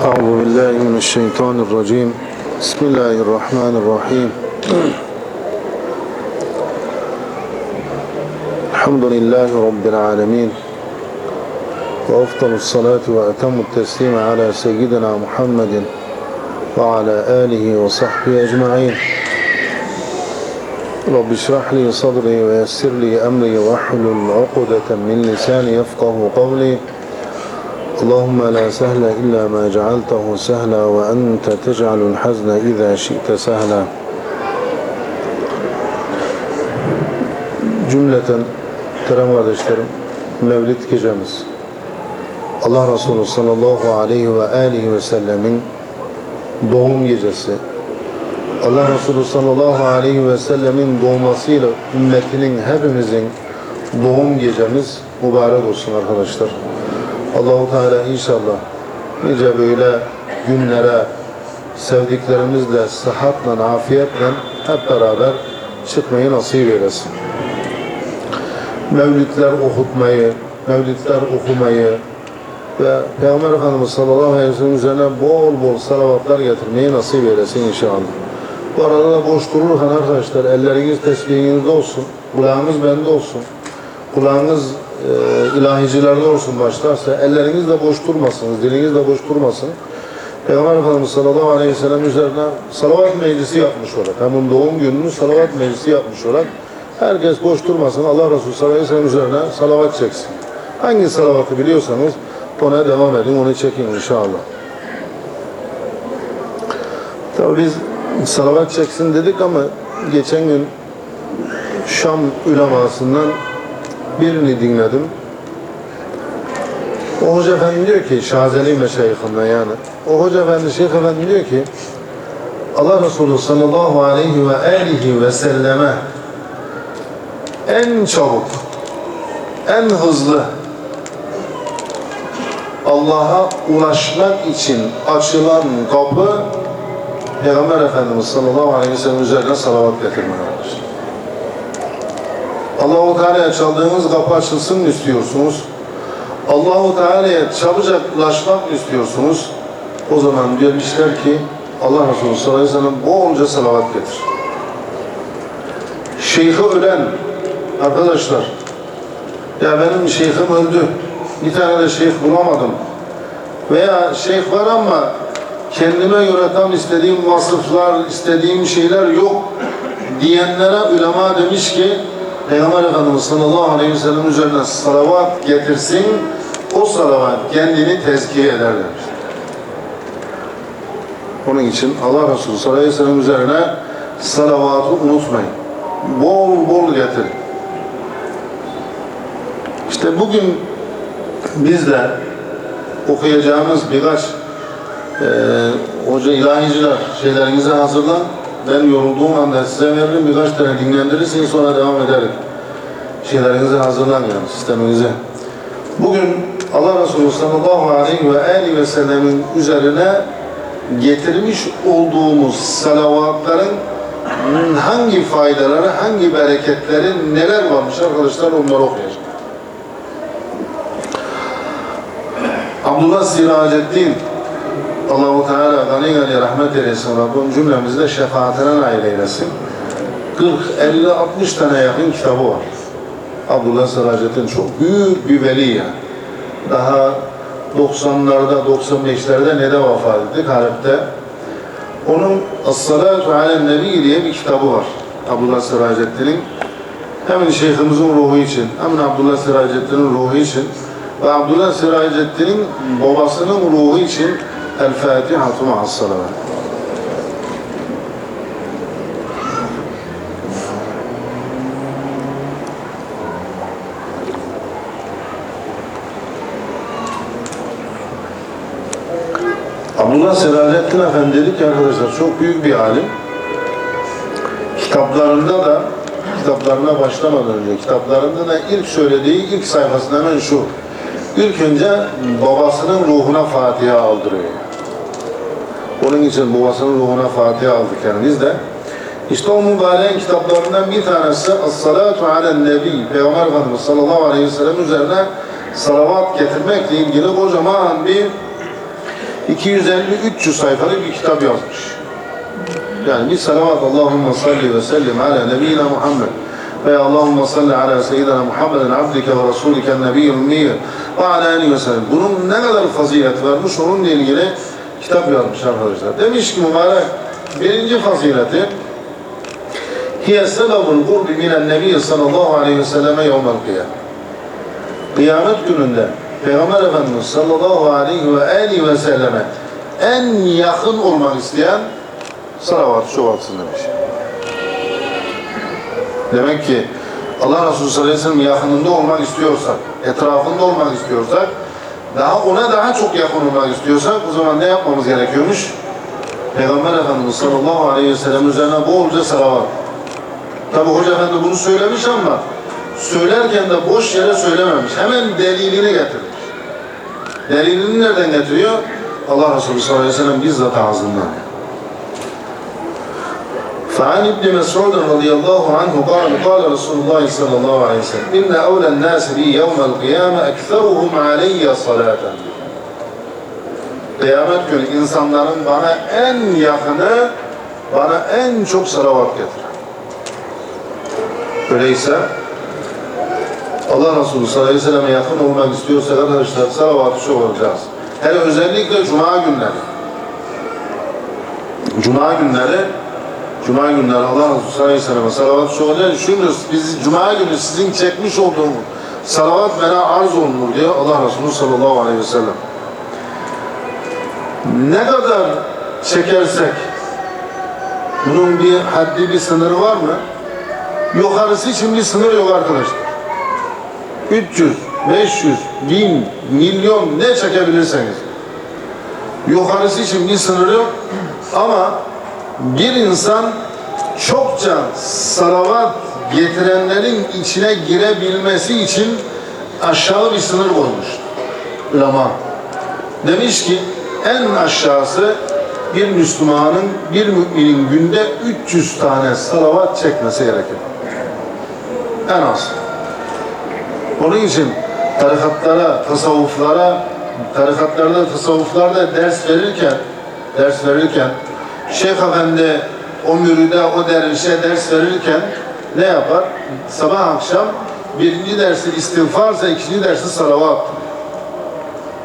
أعوذ بالله من الشيطان الرجيم. بسم الله الرحمن الرحيم. الحمد لله رب العالمين. وأفضل الصلاة وأتم التسليم على سيدنا محمد وعلى آله وصحبه أجمعين. رب اشرح لي صدري ويسر لي أمري واحلل عقدة من لساني يفقه قولي. اللهم لا سهل إلا ما جعلته سهلا وأنت تجعل الحزن إذا شئت سهلا Cümleten muhterem kardeşlerim Mevlid gecemiz Allah Resulü sallallahu aleyhi ve aleyhi ve sellemin doğum gecesi Allah Resulü sallallahu aleyhi ve sellemin doğmasıyla ümmetinin hepimizin doğum gecemiz mübarek olsun arkadaşlar. Allahu Teala inşallah nice böyle günlere sevdiklerimizle, sıhhatle, afiyetle hep beraber çıkmayı nasip eylesin. Mevlidler okutmayı, mevlidler okumayı ve Peygamber Efendimiz sallallahu aleyhi ve sellem üzerine bol bol salavatlar getirmeyi nasip eylesin inşallah. Bu arada da boş dururken arkadaşlar elleriniz tesbihinizde olsun, kulağınız bende olsun, kulağınız e, ilahicilerde olsun başlarsa elleriniz de boş durmasınız, diliniz de boş durmasın. Peygamber Efendimiz sallallahu aleyhi ve sellem üzerine salavat meclisi yapmış olarak, hemen doğum gününü salavat meclisi yapmış olarak herkes boş durmasın, Allah Resulü sallallahu aleyhi ve sellem üzerine salavat çeksin. Hangi salavatı biliyorsanız ona devam edin, onu çekin inşallah. Tabii biz salavat çeksin dedik ama geçen gün Şam ulemasından birini dinledim. O hoca efendi diyor ki Şazeli meşayihinden yani. O hoca efendi Şeyh efendi diyor ki Allah Resulü sallallahu aleyhi ve aleyhi ve selleme en çabuk en hızlı Allah'a ulaşmak için açılan kapı Peygamber Efendimiz sallallahu aleyhi ve sellem üzerine salavat getirmek arkadaşlar. Allahu Teala'ya çaldığınız kapı açılsın istiyorsunuz? Allahu Teala'ya çabucak ulaşmak istiyorsunuz? O zaman demişler ki Allah Resulü sallallahu aleyhi ve sellem bolca salavat getir. Şeyhi ölen arkadaşlar ya benim şeyhim öldü. Bir tane de şeyh bulamadım. Veya şeyh var ama kendime göre tam istediğim vasıflar, istediğim şeyler yok diyenlere ulema demiş ki Peygamber Efendimiz sallallahu aleyhi ve sellem üzerine salavat getirsin, o salavat kendini tezkiye eder demiş. Onun için Allah Resulü sallallahu aleyhi ve sellem üzerine salavatı unutmayın. Bol bol getirin. İşte bugün biz de okuyacağımız birkaç e, hoca ilahiciler şeylerinizi hazırlan. Ben yorulduğum anda size veririm. Birkaç tane dinlendirirsiniz sonra devam ederim. Şeylerinizi hazırlan yani sisteminize. Bugün Allah Resulü sallallahu aleyhi ve aleyhi ve sellemin üzerine getirmiş olduğumuz salavatların hangi faydaları, hangi bereketleri, neler varmış arkadaşlar onları okuyacağım. Abdullah Siracettin Allahu Teala gani gani rahmet eylesin Rabbim cümlemizde şefaatine nail eylesin. 40, 50, 60 tane yakın kitabı var. Abdullah Siracettin çok büyük bir veli yani. Daha 90'larda, 95'lerde ne de vefat etti Halep'te. Onun As-Salatu Alen Nebi diye bir kitabı var. Abdullah Siracettin'in hem şeyhimizin ruhu için hem Abdullah Siracettin'in ruhu için ve Abdullah Siracettin'in babasının ruhu için El Fatihatu ma'as salavat. Abdullah Siracettin Efendi dedik ki arkadaşlar çok büyük bir alim. Kitaplarında da kitaplarına başlamadan önce kitaplarında da ilk söylediği ilk sayfasında hemen şu. İlk önce babasının ruhuna Fatiha aldırıyor. Onun için babasının ruhuna Fatiha aldık yani biz de. İşte o mübarek kitaplarından bir tanesi As-Salatu Alen Nebi Peygamber Efendimiz sallallahu aleyhi ve sellem üzerine salavat getirmekle ilgili kocaman bir 250-300 sayfalık bir kitap yazmış. Yani bir salavat Allahümme salli ve sellim ala nebiyyina Muhammed ve Allahümme salli ala seyyidina Muhammedin abdike ve rasulike nebiyyil ummiye ve ala aleyhi ve sellem. Bunun ne kadar fazilet varmış onunla ilgili kitap yazmış arkadaşlar. Demiş ki mübarek birinci fazileti hiye sebebul kurbi minen nebiyyi sallallahu aleyhi ve selleme yevmel kıyam. Kıyamet gününde Peygamber Efendimiz sallallahu aleyhi ve aleyhi ve selleme en yakın olmak isteyen salavat çoğaltsın demiş. Demek ki Allah Resulü sallallahu aleyhi ve sellem yakınında olmak istiyorsak, etrafında olmak istiyorsak, daha ona daha çok yakın olmak istiyorsak o zaman ne yapmamız gerekiyormuş? Peygamber Efendimiz sallallahu aleyhi ve sellem üzerine bolca salavat. Tabi Hoca Efendi bunu söylemiş ama söylerken de boş yere söylememiş. Hemen delilini getirmiş. Delilini nereden getiriyor? Allah Resulü sallallahu aleyhi ve sellem bizzat ağzından. فعن ابن مسعود رضي الله عنه قال قال رسول الله صلى الله عليه وسلم إن أولى الناس بي يوم القيامة أكثرهم علي صلاة Kıyamet günü insanların bana en yakını, bana en çok salavat getirir. Öyleyse Allah Resulü sallallahu aleyhi ve selleme yakın olmak istiyorsak arkadaşlar salavatı çok olacağız. Hele özellikle Cuma günleri. Cuma günleri Cuma günleri Allah Resulü sallallahu aleyhi ve selleme salavat olacağız. Düşünürüz biz Cuma günü sizin çekmiş olduğunuz salavat bana arz olunur diyor Allah Resulü sallallahu aleyhi ve sellem. Ne kadar çekersek bunun bir haddi bir sınırı var mı? Yukarısı için bir sınır yok arkadaşlar. 300, 500, 1000, milyon ne çekebilirseniz. Yukarısı için bir sınır yok. Ama bir insan çokça salavat getirenlerin içine girebilmesi için aşağı bir sınır koymuş. Ulema. Demiş ki en aşağısı bir Müslümanın, bir müminin günde 300 tane salavat çekmesi gerekir. En az. Onun için tarikatlara, tasavvuflara, tarikatlarda, tasavvuflarda ders verirken, ders verirken, Şeyh Efendi o müride, o dervişe ders verirken ne yapar? Sabah akşam birinci dersi istiğfarsa ikinci dersi salavat.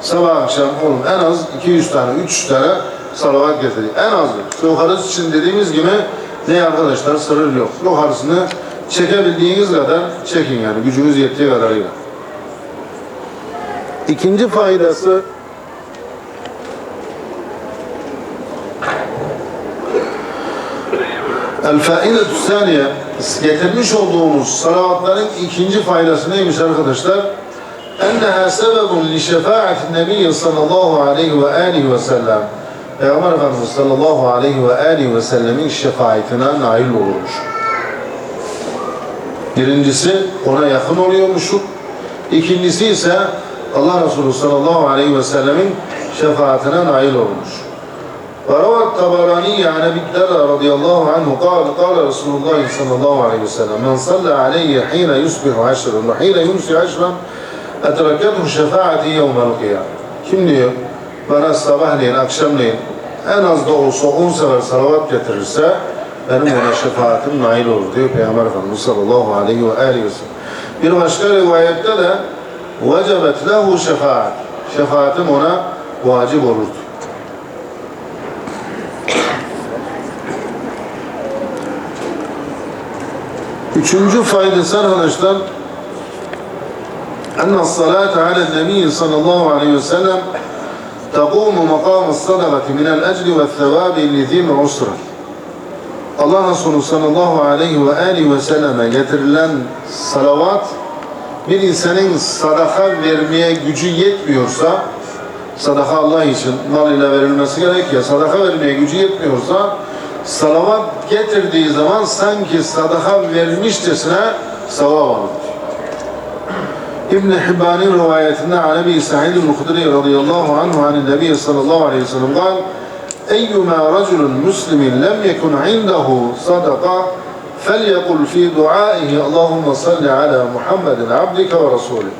Sabah akşam oğlum en az 200 tane, 300 tane salavat getiriyor. En az. Yukarısı için dediğimiz gibi ne arkadaşlar sırrı yok. Yukarısını çekebildiğiniz kadar çekin yani gücünüz yettiği kadarıyla. İkinci faydası El faidetü saniye getirmiş olduğumuz salavatların ikinci faydası neymiş arkadaşlar? Enneha sebebun li şefaatin nebiyyi sallallahu aleyhi ve aleyhi ve sellem Peygamber Efendimiz sallallahu aleyhi ve aleyhi ve sellemin şefaatine nail olurmuş. Birincisi ona yakın oluyormuşuk. İkincisi ise Allah Resulü sallallahu aleyhi ve sellemin şefaatine nail olmuş. وروى الطبراني عن ابي الدرداء رضي الله عنه قال قال رسول الله صلى الله عليه وسلم من صلى علي حين يصبح عشرا وحين يمسي عشرا أدركته شفاعتي يوم القيامة kim diyor bana sabahleyin akşamleyin en az da olsa 10 sefer salavat getirirse benim ona şefaatim nail olur diyor Peygamber Efendimiz sallallahu aleyhi ve aleyhi ve sellem. Bir başka rivayette de vecebet lehu şefaat. Şefaatim ona vacip olurdu. Üçüncü faydası arkadaşlar enne salate ala nebi sallallahu aleyhi ve sellem tequmu makamu sadakati minel ecri ve sevabi lizim usra. Allah Resulü sallallahu aleyhi ve aleyhi ve selleme getirilen salavat bir insanın sadaka vermeye gücü yetmiyorsa sadaka Allah için mal ile verilmesi gerek ya sadaka vermeye gücü yetmiyorsa salavat getirdiği zaman sanki sadaka vermişçesine sevap alır. İbn Hibban'ın rivayetinde an Ebi Sa'id el-Hudri radıyallahu anhu an Nebi sallallahu aleyhi ve sellem قال أيما رجل مسلم لم يكن عنده صدقة فليقل في دعائه اللهم صل على محمد عبدك ورسولك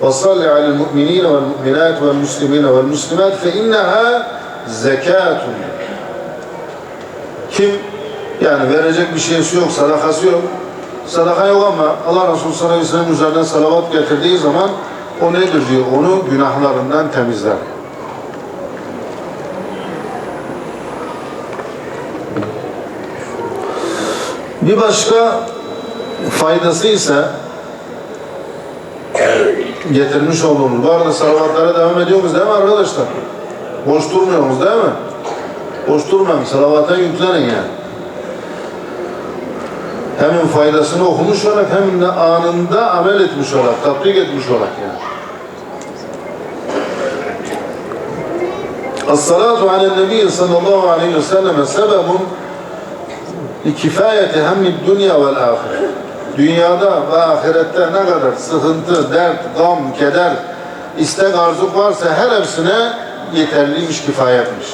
وصل على المؤمنين والمؤمنات والمسلمين والمسلمات فإنها زكاة kim yani verecek bir şeysi yok, sadakası yok. Sadaka yok ama Allah Resulü sallallahu aleyhi ve sellem üzerine salavat getirdiği zaman o nedir diyor, onu günahlarından temizler. Bir başka faydası ise getirmiş olduğumuz. Bu arada salavatlara devam ediyoruz değil mi arkadaşlar? Boş durmuyoruz değil mi? Boş durmayın, salavata yüklenin yani. Hemin faydasını okumuş olarak hem de anında amel etmiş olarak, tatbik etmiş olarak yani. As-salatu ala nebi sallallahu aleyhi ve selleme sebebun kifayeti hemmid dünya vel ahire. Dünyada ve ahirette ne kadar sıkıntı, dert, gam, keder, istek, arzuk varsa her hepsine yeterliymiş, kifayetmiş.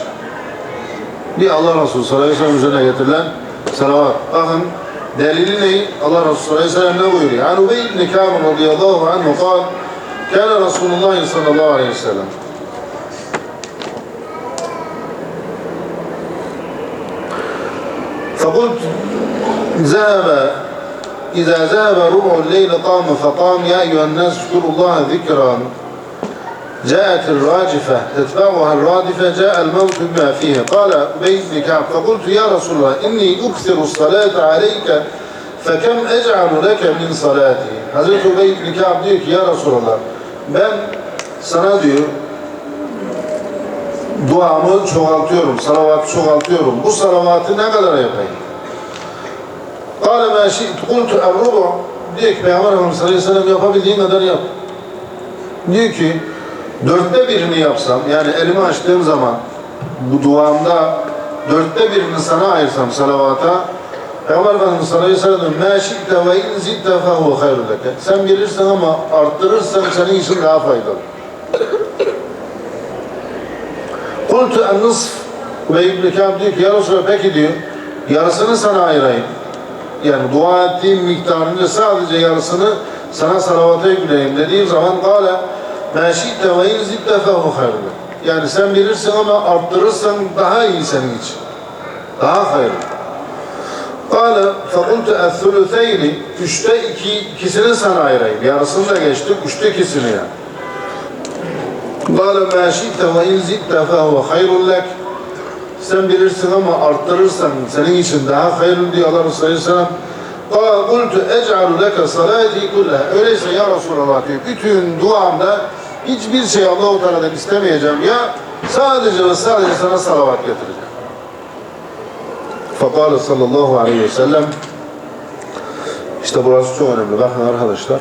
Bir Allah Resulü sallallahu aleyhi ve sellem üzerine getirilen salavat. Bakın delili ne? Allah Resulü sallallahu aleyhi ve sellem ne buyuruyor? An Ubey ibn Kâb radıyallahu anhu kal Kâne Resulullah sallallahu aleyhi ve sellem فقلت ذهب إذا ذهب ربع الليل قام فقام يا أيها الناس اذكروا الله ذكرا جاءت الراجفة تتبعها الرادفة جاء الموت بما فيه قال أبي بن كعب فقلت يا رسول الله إني أكثر الصلاة عليك فكم أجعل لك من صلاتي Hazreti Ubey bin Ka'b diyor ki ya Resulallah ben sana diyor duamı çoğaltıyorum, salavatı çoğaltıyorum. Bu salavatı ne kadar yapayım? Kâle mâ şi'tu kultu er-rubu diyor ki Peygamber Efendimiz sallallahu aleyhi ve sellem yapabildiğin kadar yap. Diyor ki dörtte birini yapsam yani elimi açtığım zaman bu duamda dörtte birini sana ayırsam salavata Peygamber Efendimiz sallallahu aleyhi ve sellem mâ şi'te ve in zitte fehuve hayrun leke. Sen bilirsin ama arttırırsan senin için daha faydalı. Kultu en nısf ve İbn-i diyor ki ya Resulallah peki diyor yarısını sana ayırayım. Yani dua ettiğim miktarınca sadece yarısını sana salavata yükleyeyim dediğim zaman kâle Meşitte ve inzitte fehu Yani sen bilirsin ama arttırırsan daha iyi senin için. Daha hayırlı. Kale fekultu es-sülüseyni üçte iki, ikisini sana ayırayım. Yarısını da geçtik, üçte ikisini yani. Kale mâ şi'te ve in zitte fehuve lek. Sen bilirsin ama arttırırsan senin için daha hayırlı diyor Allah Resulü Aleyhisselam. Kale kultu ec'alu leke salati kulla. Öyleyse ya Resulallah diyor, bütün duamda Hiçbir şey Allah-u Teala'dan istemeyeceğim ya sadece ve sadece sana salavat getireceğim. Fakale sallallahu aleyhi ve sellem işte burası çok önemli. Bakın arkadaşlar.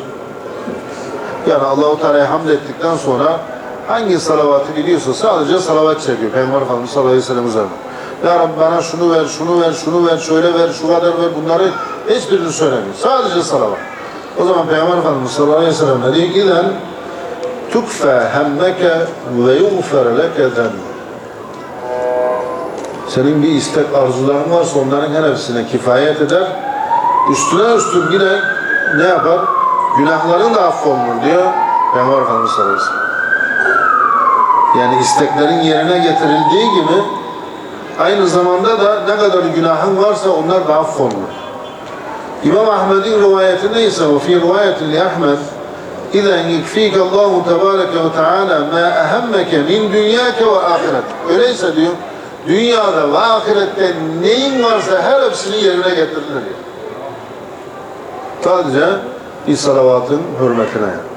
Yani Allahu Teala'ya hamd ettikten sonra hangi salavatı biliyorsa sadece salavat çekiyor. Peygamber Efendimiz sallallahu aleyhi ve sellem üzerine. Ya Rabbi bana şunu ver, şunu ver, şunu ver, şöyle ver, şu kadar ver bunları hiçbirini söylemiyor. Sadece salavat. O zaman Peygamber Efendimiz sallallahu aleyhi ve sellem diyor giden tukfe hemmeke ve yuğfer leke zenn. Senin bir istek arzuların varsa onların her hepsine kifayet eder. Üstüne üstün yine ne yapar? Günahların da affolunur diyor Peygamber Efendimiz sallallahu. Yani isteklerin yerine getirildiği gibi aynı zamanda da ne kadar günahın varsa onlar da affolunur. İmam Ahmed'in rivayetinde ise o fi rivayetin Ahmed İza yekfike Allahu tebareke ve teala ma ehemmeke min dünyake ve ahiret. Öyleyse diyor dünyada ve ahirette neyin varsa her hepsini yerine getirilir diyor. Sadece bir salavatın hürmetine yani.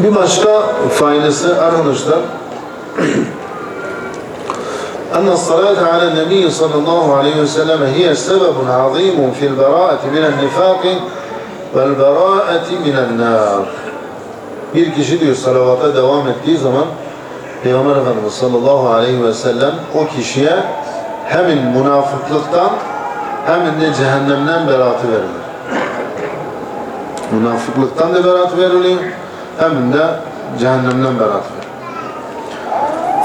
Bir başka faydası arkadaşlar أن الصلاة على النبي صلى الله عليه وسلم هي سبب عظيم في البراءة من النفاق والبراءة من النار Bir kişi diyor salavata devam ettiği zaman Peygamber Efendimiz sallallahu aleyhi ve sellem o kişiye hem münafıklıktan hem de cehennemden beraatı verilir. Münafıklıktan da beraat veriliyor. Hem de cehennemden beraat veriliyor.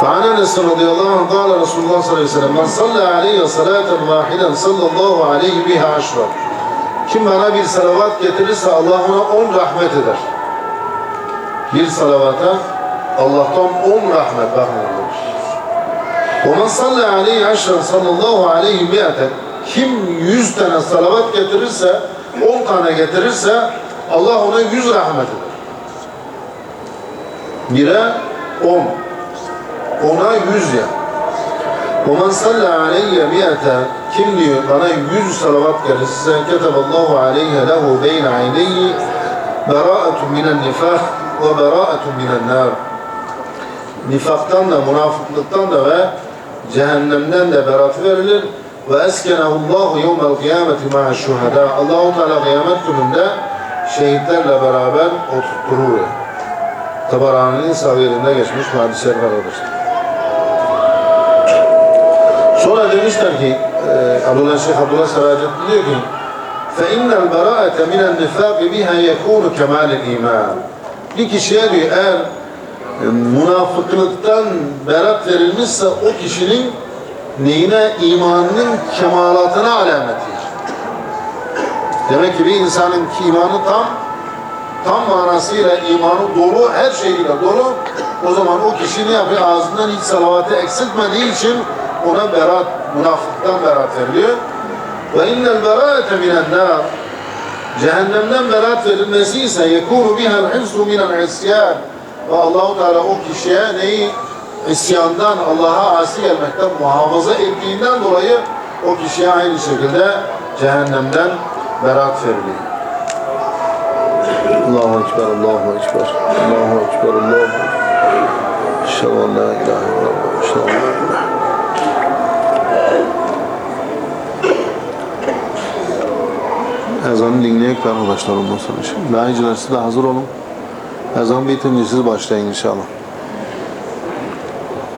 فعن انس رضي الله عنه قال رسول الله صلى الله عليه وسلم من صلى علي صلاة واحدة صلى الله عليه بها عشرا kim bana bir salavat getirirse Allah ona on rahmet eder. Bir salavata Allah'tan on rahmet bakmıyor. وَمَنْ صَلَّى عَلَيْهِ عَشْرًا صَلَّى اللّٰهُ عَلَيْهِ مِئَةً Kim yüz tane salavat getirirse, on tane getirirse Allah ona yüz rahmet eder. Bire on. Ona yüz ya. وَمَنْ صَلَّى عَلَيَّ مِئَةً Kim diyor bana yüz salavat gelirse كَتَبَ اللّٰهُ عَلَيْهَ لَهُ بَيْنَ عَيْنَيْهِ بَرَاءَةٌ مِنَ النِّفَاقِ وَبَرَاءَةٌ مِنَ النَّارِ Nifaktan da, münafıklıktan da ve cehennemden de berat verilir. Ve eskenehullahu yevmel kıyameti ma'a şuhada. Allah-u Teala kıyamet gününde şehitlerle beraber oturtturur. Tabarani'nin saviyelinde geçmiş hadis-i şeriflerdir. Sonra demişler ki e, Abdullah Şeyh Abdullah Saracettin diyor ki فَاِنَّ الْبَرَاءَةَ مِنَ النِّفَاقِ بِهَا يَكُونُ كَمَالِ الْاِيمَانِ Bir kişiye diyor eğer e, münafıklıktan berat verilmişse o kişinin neyine imanının kemalatına alametidir. Demek ki bir insanın ki imanı tam tam manasıyla imanı dolu, her şeyiyle dolu. O zaman o kişi ne yapıyor? Ağzından hiç salavatı eksiltmediği için ona berat, münafıktan berat veriliyor. Ve innel beraate minen nar Cehennemden berat verilmesi ise yekûnu bihel hifzu minel isyan ve Allahu Teala o kişiye neyi isyandan, Allah'a asi gelmekten muhafaza ettiğinden dolayı o kişiye aynı şekilde cehennemden berat veriliyor. Allahu Ekber, Allahu Ekber, Allahu Ekber, Allahu Ekber. Eşhedü en la ilahe illallah, eşhedü en la ilahe Ezanı dinleyek arkadaşlar ondan sonra. Daha de hazır olun. Ezan bitince siz başlayın inşallah.